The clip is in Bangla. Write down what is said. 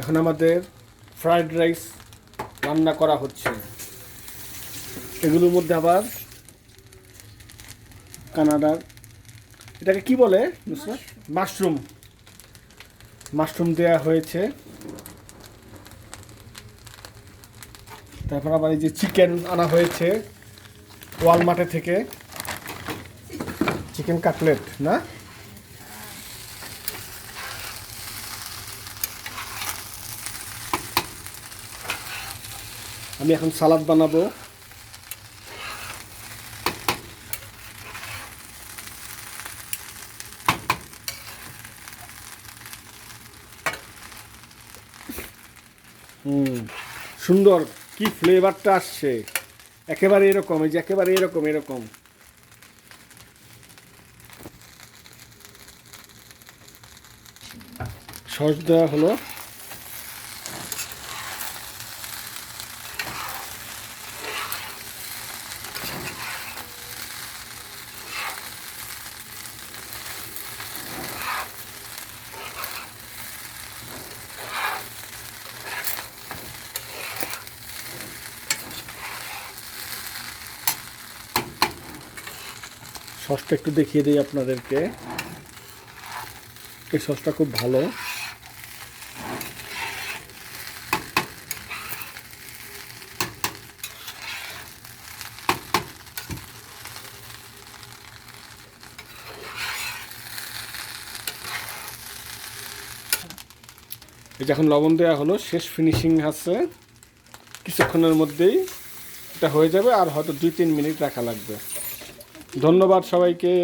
এখন আমাদের ফ্রায়েড রাইস রান্না করা হচ্ছে। এগুলোর মধ্যে আবার কানাডার এটাকে কি বলে মাশরুম। মাশরুম দেয়া হয়েছে। তারপর আবার এই যে চিকেন আনা হয়েছে ওয়ালমার্টে থেকে। চিকেন কাটলেট না? আমি এখন সালাদ বানাবো। হুম, সুন্দর, কি ফ্লেভারটা আসছে। একেবারে এরকম, এই যে একেবারে এরকম এরকম। সস দেওয়া হলো। সসটা একটু দেখিয়ে দিই আপনাদেরকে। এই সসটা খুব ভালো। যে এখন লবণ দেওয়া হলো, শেষ ফিনিশিং আছে। কিছুক্ষণের মধ্যেই এটা হয়ে যাবে আর হয়তো দুই তিন মিনিট রাখা লাগবে। ধন্যবাদ সবাইকে।